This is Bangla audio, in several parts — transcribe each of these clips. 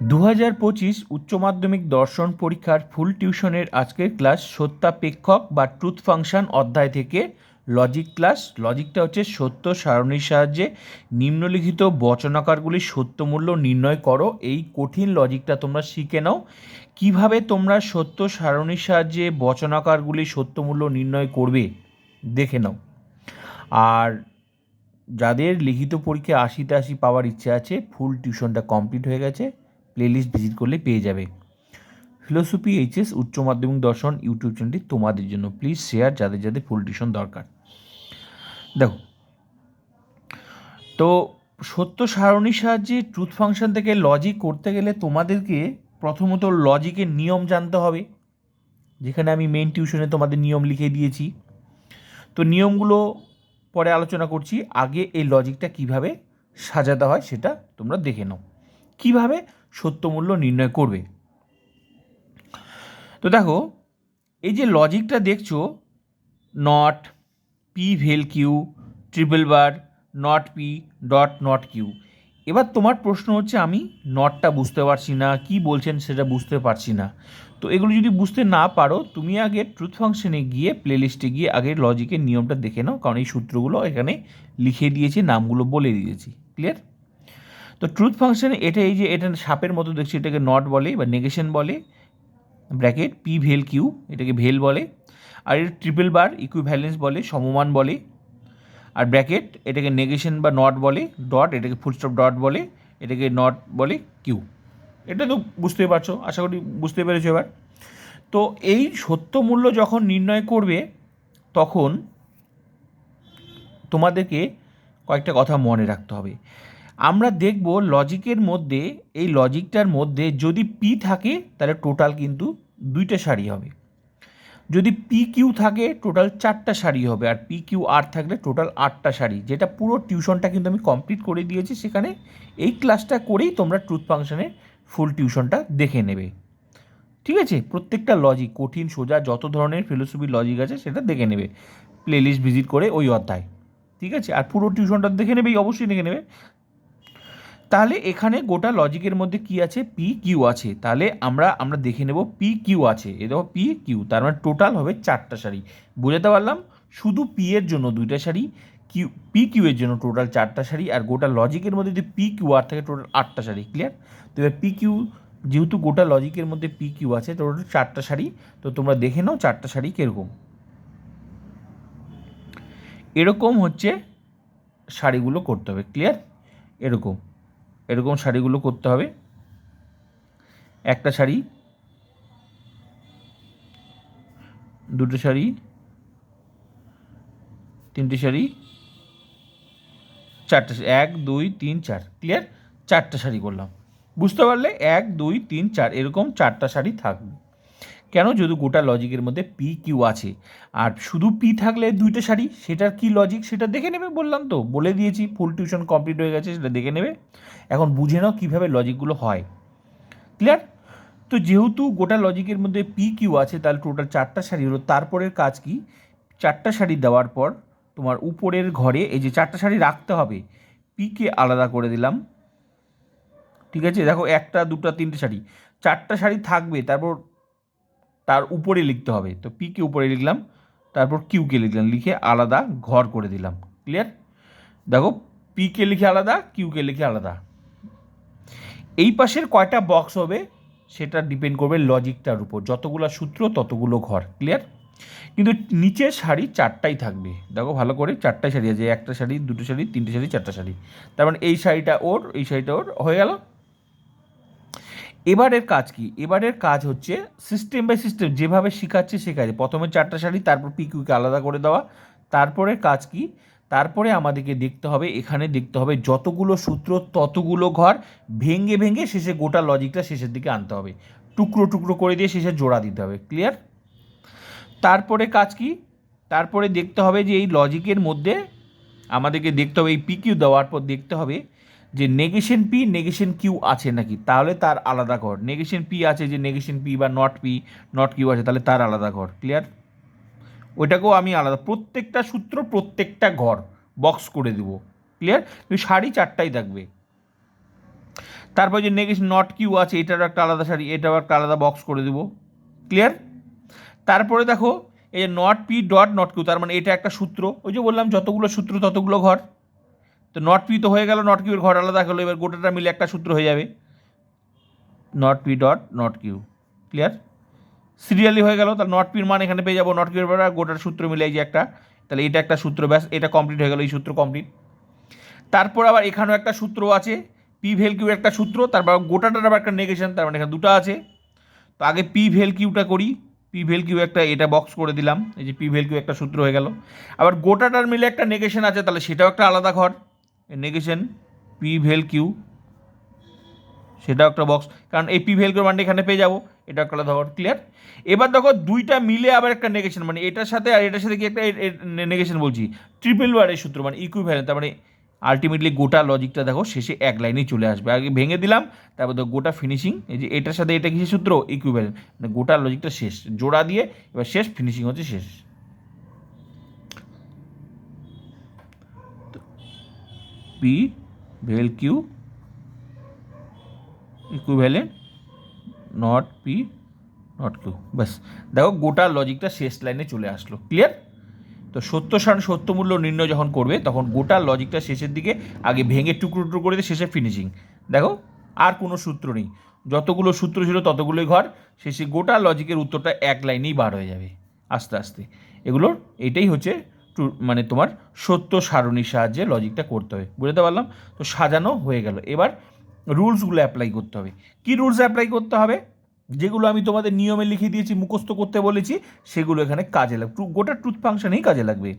দু হাজার পঁচিশ উচ্চ মাধ্যমিক দর্শন পরীক্ষার ফুল টিউশনের আজকের ক্লাস সত্যাপেক্ষক বা ট্রুথ ফাংশন অধ্যায় থেকে লজিক ক্লাস। লজিকটা হচ্ছে সত্য সারণীর সাহায্যে নিম্নলিখিত বচনাকারগুলির সত্যমূল্য নির্ণয় করো। এই কঠিন লজিকটা তোমরা শিখে নাও। কীভাবে তোমরা সত্য সারণীর সাহায্যে বচনাকারগুলির সত্যমূল্য নির্ণয় করবে দেখে নাও। আর যাদের লিখিত পরীক্ষায় আশিতে আশি পাওয়ার ইচ্ছা আছে, ফুল টিউশনটা কমপ্লিট হয়ে গেছে। প্লেলিস্ট ভিজিট করলে পেয়ে যাবে। ফিলোসফি এইচএস উচ্চ মাধ্যমিক দর্শন ইউটিউব চ্যানেলটি তোমাদের জন্য। প্লিজ শেয়ার যাদের যাদের ফুল টিউশন দরকার। দেখো, তো সত্য সারণীর সাহায্যে ট্রুথ ফাংশন থেকে লজিক করতে গেলে তোমাদেরকে প্রথমত লজিকের নিয়ম জানতে হবে। যেখানে আমি মেন টিউশনে তোমাদের নিয়ম লিখে দিয়েছি। তো নিয়মগুলো পরে আলোচনা করছি। আগে এই লজিকটা কীভাবে সাজাতে হয় সেটা তোমরা দেখে নাও। কীভাবে? সত্যমূল্য নির্ণয় করবে। তো দেখো, এই যে লজিকটা দেখছ not P vel Q triple bar not P dot not Q এবার তোমার প্রশ্ন হচ্ছে, আমি নটটা বুঝতে পারছি না, কি বলছেন সেটা বুঝতে পারছি না। তো এগুলো যদি বুঝতে না পারো, তুমি আগে ট্রুথ ফাংশনে গিয়ে প্লেলিস্টে গিয়ে আগে লজিকের নিয়মটা দেখে নাও, কারণ এই সূত্রগুলো এখানে লিখে দিয়েছি, নামগুলো বলে দিয়েছি। ক্লিয়ার তো ট্রুথ ফাংশনে এটা এই যে, এটা সাপের মতো দেখছি, এটাকে নট বলে বা নেগেশন বলে ব্র্যাকেট পি ভেল কিউ এটাকে ভেল বলে, আর এটা ট্রিপল বার ইকুইভ্যালেন্স বলে, সমমান বলে, আর ব্র্যাকেট এটাকে নেগেশন বা নট বলে ডট এটাকে ফুলস্টপ ডট বলে, এটাকে নট বলে কিউ এটা তো বুঝতেই পারছ, আশা করি বুঝতে পেরেছ এবার। তো এই সত্য মূল্য যখন নির্ণয় করবে, তখন তোমাদেরকে কয়েকটা কথা মনে রাখতে হবে। আমরা দেখব লজিকের মধ্যে, এই লজিকটার মধ্যে যদি পি থাকে, তাহলে টোটাল কিন্তু দুইটা সারি হবে। যদি পি কিউ থাকে টোটাল চারটা সারি হবে। আর পি কিউ আর থাকলে টোটাল আটটা সারি। যেটা পুরো টিউশনটা কিন্তু আমি কমপ্লিট করে দিয়েছি সেখানে। এই ক্লাসটা করেই তোমরা ট্রুথ ফাংশনে ফুল টিউশনটা দেখে নেবে। ঠিক আছে? প্রত্যেকটা লজিক কঠিন, সোজা, যত ধরনের ফিলোসফি লজিক আছে সেটা দেখে নেবে। প্লেলিস্ট ভিজিট করে ওই অধ্যায়। ঠিক আছে? আর পুরো টিউশনটা দেখে নেবেই অবশ্যই দেখে নেবে। তাহলে এখানে গোটা লজিকের মধ্যে কি আছে? পি কিউ আছে। তাহলে আমরা আমরা দেখে নেব পি কিউ আছে। এ দেখো পি কিউ তার মানে টোটাল হবে চারটা শাড়ি বুঝাতে পারলাম? শুধু পি এর জন্য দুইটা শাড়ি কিউ পি কিউ এর জন্য টোটাল চারটা শাড়ি আর গোটা লজিকের মধ্যে যদি পি কিউ আর থাকে টোটাল আটটা শাড়ি ক্লিয়ার তো এবার পি কিউ যেহেতু গোটা লজিকের মধ্যে পি কিউ আছে টোটাল চারটা শাড়ি তো তোমরা দেখে নাও চারটা শাড়ি কীরকম। এরকম হচ্ছে শাড়িগুলো করতে হবে। ক্লিয়ার এরকম। এরকম শাড়িগুলো করতে হবে। একটা শাড়ি, দুটো শাড়ি, তিনটে শাড়ি, চারটে এক, দুই, তিন, চার ক্লিয়ার চারটা শাড়ি করলাম। বুঝতে পারলে? এক, দুই, তিন, চার, এরকম চারটা শাড়ি থাকবে। কেন যদি গোটা লজিকের মধ্যে পি কিউ আছে? আর শুধু পি থাকলে দুইটা শাড়ি, সেটার কি লজিক সেটা দেখে নেবে, বললাম তো। বলে দিয়েছি ফুল টিউশন কমপ্লিট হয়ে গেছে, সেটা দেখে নেবে। এখন বুঝে নাও কীভাবে লজিকগুলো হয়। ক্লিয়ার তো যেহেতু গোটা লজিকের মধ্যে পি কিউ আছে, তাহলে টোটাল চারটা শাড়ি হলো। তারপরের কাজ কি? চারটা শাড়ি দেওয়ার পর তোমার উপরের ঘরে এই যে চারটা শাড়ি রাখতে হবে পিকে আলাদা করে দিলাম। ঠিক আছে? দেখো একটা, দুটো, তিনটে শাড়ি। চারটা শাড়ি থাকবে, তারপর তার উপরে লিখতে হবে। তো পিকে উপরে লিখলাম, তারপর কিউকে লিখলাম, লিখে আলাদা ঘর করে দিলাম। ক্লিয়ার দেখো পিকে লিখে আলাদা কিউকে লিখে আলাদা। এই পাশের কয়টা বক্স হবে, সেটা ডিপেন্ড করবে লজিকটার উপর। যতগুলো সূত্র, ততগুলো ঘর। ক্লিয়ার কিন্তু নিচের শাড়ি চারটাই থাকবে। দেখো, ভালো করে চারটাই শাড়ি আছে। একটা শাড়ি দুটো শাড়ি তিনটে শাড়ি চারটা শাড়ি তার মানে এই শাড়িটা ওর, এই শাড়িটা ওর। হয়ে গেল? এবারের কাজ কি? এবারের কাজ হচ্ছে সিস্টেম বাই সিস্টেম যেভাবে শেখাচ্ছে শেখাচ্ছে প্রথমে চারটা শাড়ি, তারপর পিকিউকে আলাদা করে দেওয়া। তারপরে কাজ কি? তারপরে আমাদেরকে দেখতে হবে, এখানে দেখতে হবে যতগুলো সূত্র, ততগুলো ঘর ভেঙে ভেঙে শেষে গোটা লজিকটা শেষের দিকে আনতে হবে। টুকরো টুকরো করে দিয়ে শেষে জোড়া দিতে হবে। ক্লিয়ার তারপরে কাজ কি? তারপরে দেখতে হবে যে এই লজিকের মধ্যে আমাদেরকে দেখতে হবে, এই পিকিউ দেওয়ার পর দেখতে হবে যে নেগেশন পি নেগেশন কিউ আছে নাকি? তাহলে তার আলাদা ঘর। নেগেশন পি আছে যে নেগেশন পি বা নট পি নট কিউ আছে, তাহলে তার আলাদা ঘর। ক্লিয়ার ওইটাকেও আমি আলাদা, প্রত্যেকটা সূত্র প্রত্যেকটা ঘর বক্স করে দেবো। ক্লিয়ার তুমি শাড়ি চারটাই থাকবে তারপর যে নেগেশন নট কিউ আছে, এটারও একটা আলাদা শাড়ি এটাও একটা আলাদা বক্স করে দেবো। ক্লিয়ার তারপরে দেখো, এই যে not P dot not Q তার মানে এটা একটা সূত্র। ওই যে বললাম, যতগুলো সূত্র, ততগুলো ঘর। তো নট পি তো হয়ে গেল নট কিউর ঘর আলাদা হলো, এবার গোটাটা মিলে একটা সূত্র হয়ে যাবে। Not P dot not Q clear serially হয়ে গেল, তাহলে নট পির মান এখানে পেয়ে যাব নট কিউর পর গোটার সূত্র মিলে যে একটা, তাহলে এটা একটা সূত্র, ব্যাস, এটা কমপ্লিট হয়ে গেল, এই সূত্র কমপ্লিট তারপর আবার এখানেও একটা সূত্র আছে পি ভেল কিউ একটা সূত্র তারপর গোটাটার আবার একটা নেগেশন তার মানে এখানে দুটো আছে। তো আগে পি ভেল কিউটা করি পি ভেল কিউ একটা এটা বক্স করে দিলাম, এই যে পি ভেল কিউ একটা সূত্র হয়ে গেল। আবার গোটাটার মিলে একটা নেগেশন আছে, তাহলে সেটাও একটা আলাদা ঘর। নেগেশন পি ভেল কিউ সেটাও একটা বক্স কারণ এই পি ভেল কিউ মানটা এখানে পেয়ে যাব। এটা একটা ঘর ক্লিয়ার এবার দেখো, দুইটা মিলে আবার একটা নেগেশন মানে এটার সাথে আর এটার সাথে কি একটা নেগেশন বলছি? ট্রিপল ওয়ারের সূত্র মানে ইকুইভ্যালেন্ট তার মানে আলটিমেটলি গোটা লজিকটা দেখো, শেষে এক লাইনেই চলে আসবে। আগে ভেঙে দিলাম, তারপর দেখো গোটা ফিনিশিং এই যে এটার সাথে এটা কিসের সূত্র? ইকুইভ্যালেন্ট মানে গোটা লজিকটা শেষ। জোড়া দিয়ে, এবার শেষ ফিনিশিং হচ্ছে শেষ। P vel Q equivalent not P not Q ব্যাস। দেখো গোটা লজিকটা শেষ লাইনে চলে আসলো। ক্লিয়ার তো সত্য সারণ সত্য মূল্য নির্ণয় যখন করবে, তখন গোটা লজিকটা শেষের দিকে আগে ভেঙে টুকরো টুকরো করে দিয়ে শেষে ফিনিশিং দেখো, আর কোনো সূত্র নেই। যতগুলো সূত্র ছিল ততগুলোই ঘর। শেষে গোটা লজিকের উত্তরটা এক লাইনেই বার হয়ে যাবে। আস্তে আস্তে। এগুলোর, এটাই হচ্ছে মানে তোমার সত্য সারণীর সাহায্যে লজিকটা করতে হবে। বুঝতে পারলাম? তো সাজানো হয়ে গেল। এবার রুলসগুলো অ্যাপ্লাই করতে হবে। কি রুলস অ্যাপ্লাই করতে হবে? যেগুলো আমি তোমাদের নিয়মে লিখে দিয়েছি, মুখস্থ করতে বলেছি, সেগুলো এখানে কাজে লাগবে গোটা ট্রুথ ফাংশনেই কাজে লাগবে।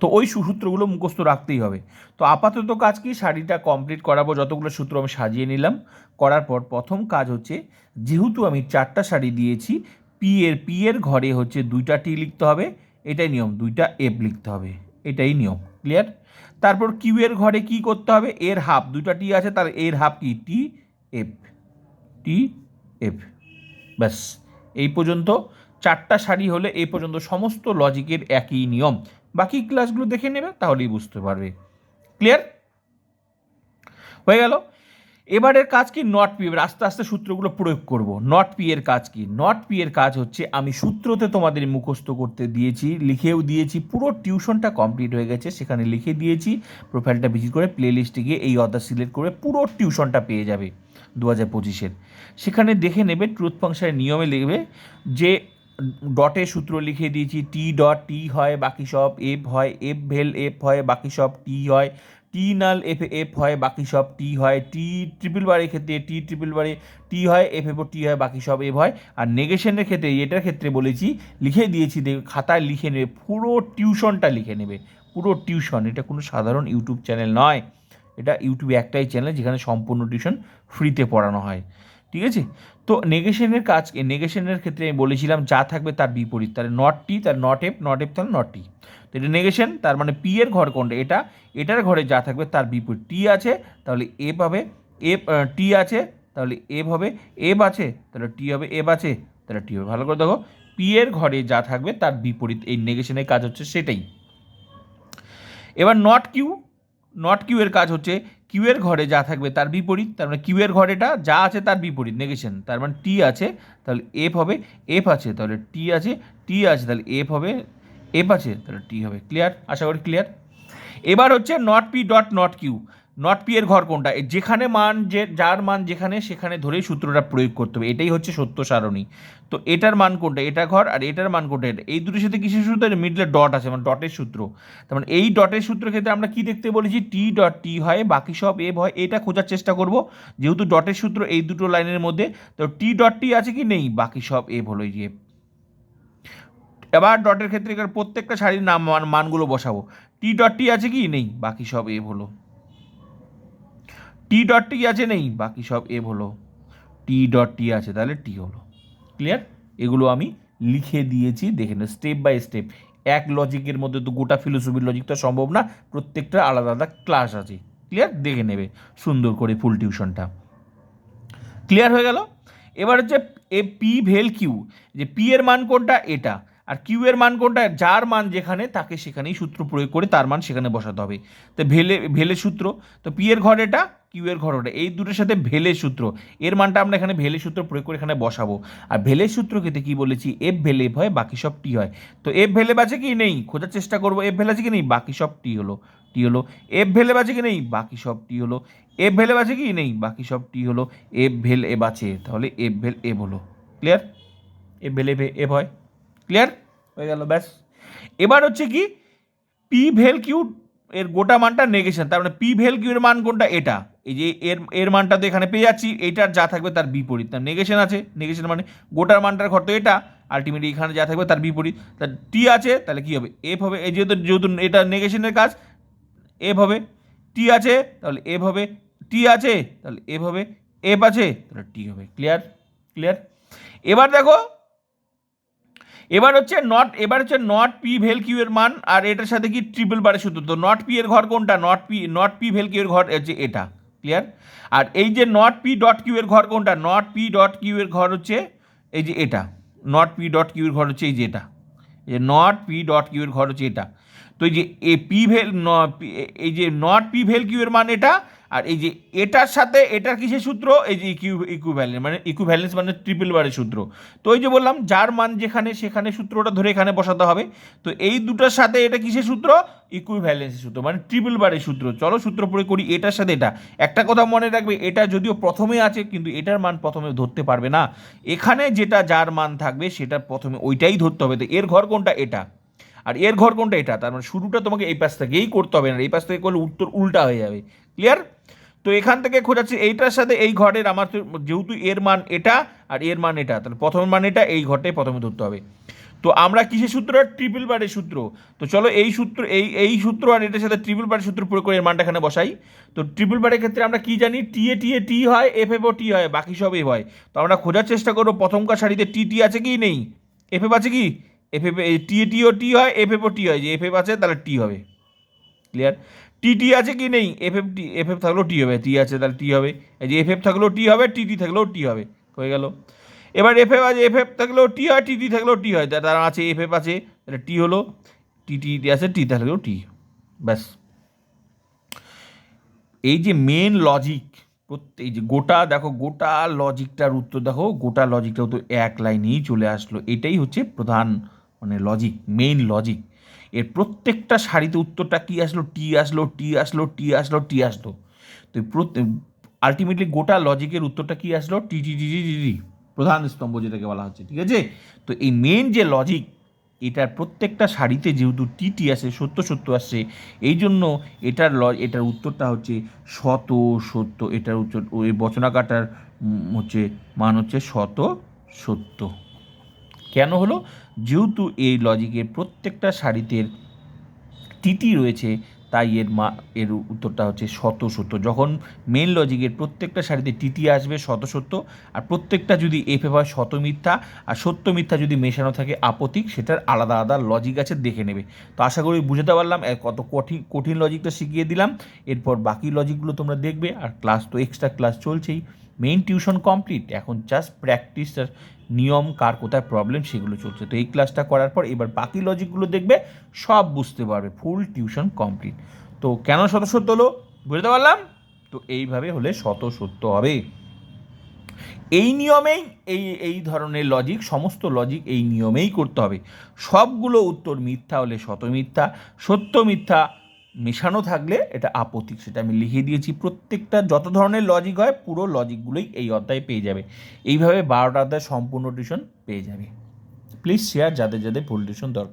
তো ওই সুসূত্রগুলো মুখস্থ রাখতেই হবে। তো আপাতত কাজ কি? শাড়িটা কমপ্লিট করাবো, যতগুলো সূত্র আমি সাজিয়ে নিলাম। করার পর প্রথম কাজ হচ্ছে, যেহেতু আমি চারটা শাড়ি দিয়েছি পি এর পি এর ঘরে হচ্ছে দুইটা টি লিখতে হবে। এটাই নিয়ম, দুইটা এফ লিখতে হবে, এটাই নিয়ম ক্লিয়ার তারপর কিউ এর ঘরে কি করতে হবে? এর হাফ দুইটা টি আছে, তার এর হাফ কি? টি এফ টি এফ ব্যাস, এই পর্যন্ত। চারটা শাড়ি হলে এই পর্যন্ত সমস্ত লজিকের একই নিয়ম। বাকি ক্লাসগুলো দেখে নেবে, তাহলেই বুঝতে পারবে। ক্লিয়ার হয়ে গেল? এবারের কাজ কি? নট পি এবার আস্তে আস্তে সূত্রগুলো প্রয়োগ করব। নট পি এর কাজ কি? নট পি এর কাজ হচ্ছে, আমি সূত্রতে তোমাদের মুখস্থ করতে দিয়েছি, লিখেও দিয়েছি, পুরো টিউশনটা কমপ্লিট হয়ে গেছে, সেখানে লিখে দিয়েছি প্রোফাইলটা ভিজিট করে প্লে লিস্টে গিয়ে এই অর্ডার সিলেক্ট করে পুরো টিউশনটা পেয়ে যাবে দু হাজার পঁচিশের। সেখানে দেখে নেবে ট্রুথ ফাংশনের নিয়মে লিখবে যে ডটের সূত্র লিখে দিয়েছি টি ডট টি হয়, বাকি সব এফ হয় এফ ভেল এফ হয়, বাকি সব টি হয় টি নাল এফ এফ হয়, বাকি সব টি হয়। টি ট্রিপল বারের ক্ষেত্রে টি ট্রিপল বারে টি হয় এফ এফ টি হয়, বাকি সব এফ হয়। আর নেগেশনের ক্ষেত্রে, এটার ক্ষেত্রে বলেছি, লিখে দিয়েছি দেখবে খাতায় লিখে নেবে, পুরো টিউশনটা লিখে নেবে। পুরো টিউশন এটা কোনো সাধারণ ইউটিউব চ্যানেল নয়। এটা ইউটিউবে একটাই চ্যানেল যেখানে সম্পূর্ণ টিউশন ফ্রিতে পড়ানো হয়। ঠিক আছে? তো নেগেশনের কাজ নেগেশনের ক্ষেত্রে আমি বলেছিলাম, যা থাকবে তার বিপরীত। তাহলে নট টি তার নট এফ নট এফ তাহলে নট টি তো এটা নেগেশন তার মানে পি এর ঘর কোনটা? এটা, এটার ঘরে যা থাকবে তার বিপরীত। টি আছে, তাহলে এফ হবে এফ টি আছে, তাহলে এফ হবে। এফ আছে, তাহলে টি হবে। এফ আছে, তাহলে টি হবে। ভালো করে দেখো। পি এর ঘরে যা থাকবে তার বিপরীত। এই নেগেশনের কাজ হচ্ছে সেটাই। এবার নট কিউ নট কিউ এর কাজ হচ্ছে কিউ এর ঘরে যা থাকবে তার বিপরীত, তার মানে কিউ এর ঘরেটা যা আছে তার বিপরীত নেগেশন তার মানে টি আছে, তাহলে এফ হবে। এফ আছে, তাহলে টি আছে। টি আছে, তাহলে এফ হবে। এফ আছে, তাহলে টি হবে ক্লিয়ার আশা করি ক্লিয়ার এবার হচ্ছে not P dot not Q not P এর ঘর কোনটা? যেখানে মান যে, যার মান যেখানে, সেখানে ধরেই সূত্রটা প্রয়োগ করতে হবে। এটাই হচ্ছে সত্য সারণী। তো এটার মান কোনটা? এটা ঘর আর এটার মান কোনটা? এটা এই দুটোর সাথে কিসের সূত্র? মিডলে ডট আছে মানে ডটের সূত্র। তার মানে এই ডটের সূত্রের ক্ষেত্রে আমরা কি দেখতে বলেছি? টি ডট টি হয়, বাকি সব এফ হয়। এটা খোঁজার চেষ্টা করব, যেহেতু ডটের সূত্র এই দুটো লাইনের মধ্যে। তো টি ডট টি আছে কি? নেই। বাকি সব এফ হলো এই F। এবার ডটের ক্ষেত্রে প্রত্যেকটা শাড়ির নাম মান, মানগুলো বসাবো। টি ডট টি আছে কি? নেই। বাকি সব এফ হলো। টি ডট টি আছে? নেই। বাকি সব এফ হলো। টি ডট টি আছে, তাহলে টি হলো। ক্লিয়ার এগুলো আমি লিখে দিয়েছি, দেখে নেব স্টেপ বাই স্টেপ এক লজিকের মধ্যে তো গোটা ফিলোসফির লজিক তো সম্ভব না, প্রত্যেকটা আলাদা আলাদা ক্লাস আছে। ক্লিয়ার দেখে নেবে, সুন্দর করে ফুল টিউশনটা ক্লিয়ার হয়ে গেল? এবার হচ্ছে এ পি ভেল কিউ যে পি এর মান কোনটা? এটা। আর কিউ এর মান কোনটা? যার মান যেখানে, তাকে সেখানেই সূত্র প্রয়োগ করে তার মান সেখানে বসাতে হবে। তো ভেলে ভেলে সূত্র, তো পি এর ঘর এটা কিউ এর ঘর ওটা। এই দুটোর সাথে ভেলে সূত্র, এর মানটা আমরা এখানে ভেলে সূত্র প্রয়োগ করে এখানে বসাবো। আর ভেলে সূত্র ক্ষেত্রে কি বলেছি? এফ ভেলে হয়, বাকি সব টি হয়। তো এফ ভেলে আছে কি? নেই। খোঁজার চেষ্টা করব এফ ভেলে আছে কি? নেই। বাকি সব টি হলো টি হলো। এফ ভেলে আছে কি? নেই। বাকি সব টি হলো। এফ ভেলে আছে কি? নেই। বাকি সব টি হলো। এফ ভেল এফ আছে তাহলে এফ ভেল এফ হলো। ক্লিয়ার এফ ভেল এফ হয়। ক্লিয়ার হয়ে গেল, ব্যাস। এবার হচ্ছে কি পি ভেল কিউ এর গোটা মানটা নেগেশন তার মানে পি ভেল কিউ এর মান কোনটা? এটা। এই যে এর এর মানটা তো এখানে পেয়ে যাচ্ছি এইটার যা থাকবে তার বিপরীত। তার নেগেশন আছে নেগেশন মানে গোটার মানটার ঘর তো এটা আলটিমেটলি এখানে যা থাকবে তার বিপরীত। তার টি আছে, তাহলে কী হবে? এফ হবে, এই যেহেতু যেহেতু এটা নেগেশনের কাজ এফ হবে টি আছে, তাহলে এফ হবে টি আছে, তাহলে এফ হবে এফ আছে, তাহলে টি হবে। ক্লিয়ার ক্লিয়ার এবার দেখো এবার হচ্ছে নট এবার হচ্ছে নট পি ভেল কিউ এর মান, আর এটার সাথে কি ট্রিপল বারে সূত্র, তো নট পি এর ঘর কোনটা? Not P not P vel Q এর ঘর হচ্ছে এটা ক্লিয়ার আর এই যে নট পি ডট কিউ এর ঘর কোনটা? নট পি ডট কিউ এর ঘর হচ্ছে এই যে এটা নট পি ডট কিউ এর ঘর হচ্ছে এই যে এটা, এই যে নট পি ডট কিউ এর ঘর হচ্ছে এটা। তো এই যে এ পি ভেল ন- এই যে নট পি ভেল কিউ এর মান এটা, আর এই যে এটার সাথে এটার কিসের সূত্র? এই যে ইকিউ ইকুভ্যালেন্স মানে ইকুভ্যালেন্স মানে ট্রিপল বারের সূত্র। তো ওই যে বললাম, যার মান যেখানে, সেখানে সূত্রটা ধরে এখানে বসাতে হবে। তো এই দুটোর সাথে এটা কিসের সূত্র? ইকুইভ্যালেন্সের সূত্র মানে ট্রিপল বারের সূত্র। চলো সূত্র প্রয়োগ করি, এটার সাথে এটা। একটা কথা মনে রাখবে, এটা যদিও প্রথমে আছে, কিন্তু এটার মান প্রথমে ধরতে পারবে না। এখানে যেটা যার মান থাকবে, সেটা প্রথমে ওইটাই ধরতে হবে। তো এর ঘর কোনটা? এটা। আর এর ঘর কোনটা? এটা। তার মানে শুরুটা তোমাকে এই পাশ থেকেই করতে হবে না এই পাশ থেকে করলে উত্তর উল্টা হয়ে যাবে। ক্লিয়ার তো এখান থেকে খোঁজাচ্ছি, এইটার সাথে এই ঘরের আমার যেহেতু এর মান এটা আর এর মান এটা, তাহলে প্রথম মান এটা, এই ঘরটাই প্রথমে ধরতে হবে। তো আমরা কিসের সূত্র? ট্রিপল বারের সূত্র। তো চলো এই সূত্র, এই এই সূত্র আর এটার সাথে ট্রিপল বারের সূত্র প্রয়োগ করে এর মানটা এখানে বসাই। তো ট্রিপল বারের ক্ষেত্রে আমরা কি জানি? টি এ টি এ টি হয় এফ এফ ও টি হয়, বাকি সব এফ হয়। তো আমরা খোঁজার চেষ্টা করব, প্রথমকার সারিতে টি টি আছে কি? নেই। এফ এফ আছে কি? এফ এফ টি টি ও টি হয় এফ এফ ও টি হয়, যে এফ এফ আছে তাহলে টি হবে। ক্লিয়ার টি টি আছে কি নেই? এফ এফ টি এফ থাকলেও টি হবে। টি আছে তাহলে টি হবে। এই যে এফ এফ থাকলেও টি হবে টি টি থাকলেও টি হবে। হয়ে গেল। এবার এফ এফ আছে এফ এফ থাকলেও টি হয় টি টি থাকলেও টি হয়। তার আছে এফ এফ আছে টি হলো টি টি আছে টি থাকলেও টি ব্যাস। এই যে মেন লজিক এই যে গোটা, দেখো, গোটা লজিকটার উত্তর, দেখো, গোটা লজিকটা তো এক লাইনেই চলে আসলো। এটাই হচ্ছে প্রধান মানে লজিক মেইন লজিক এর প্রত্যেকটা সারিতে উত্তরটা কি আসলো, টি আসলো টি আসলো টি আসলো টি আসলো। তো আলটিমেটলি গোটা লজিকের উত্তরটা কি আসলো, টি টি টি টি টি টি প্রধান স্তম্ভ যেটাকে বলা হচ্ছে, ঠিক আছে? তো এই মেন যে লজিক এটার প্রত্যেকটা শাড়িতে যেহেতু টিটি আসে, সত্য সত্য আসছে এই জন্য এটার ল এটার উত্তরটা হচ্ছে শত, সত্য। এটার উত্তর ওই বচনাকাটার হচ্ছে মান হচ্ছে শত, সত্য। কেন হলো? যেহেতু এই লজিকের প্রত্যেকটা শাড়িতে টিটি রয়েছে, তাই এর মা, এর উত্তরটা হচ্ছে শত সত্য। যখন মেন লজিকের প্রত্যেকটা শাড়িতে টিটি আসবে শত সত্য, আর প্রত্যেকটা যদি এফ এফ হয় শত মিথ্যা, আর সত্য মিথ্যা যদি মেশানো থাকে আপতিক, সেটার আলাদা আলাদা লজিক আছে দেখে নেবে। তো আশা করি বুঝাতে পারলাম কত কঠিন কঠিন লজিকটা শিখিয়ে দিলাম। এরপর বাকি লজিকগুলো তোমরা দেখবে, আর ক্লাস তো এক্সট্রা ক্লাস চলছেই। মেইন টিউশন কমপ্লিট এখন জাস্ট প্র্যাকটিস নিয়ম, কার কোথায় প্রবলেম সেগুলো চলছে। তো এই ক্লাসটা করার পর এবার বাকি লজিকগুলো দেখবে, সব বুঝতে পারবে ফুল টিউশন কমপ্লিট তো কেন শত সত্য হলো? বুঝতে পারলাম? তো এইভাবে হলে শত সত্য হবে। এই নিয়মেই, এই এই ধরনের লজিক সমস্ত লজিক এই নিয়মেই করতে হবে। সবগুলো উত্তর মিথ্যা হলে শত মিথ্যা, সত্য মিথ্যা মেশানো থাকলে এটা আপত্তিক সেটা আমি লিখে দিয়েছি। প্রত্যেকটা যত ধরনের লজিক হয়, পুরো লজিকগুলোই এই অধ্যায়ে পেয়ে যাবে। এইভাবে বারোটা অধ্যায় সম্পূর্ণ টিউশন পেয়ে যাবে। প্লিজ শেয়ার যাদের যাদের ফুল টিউশন দরকার।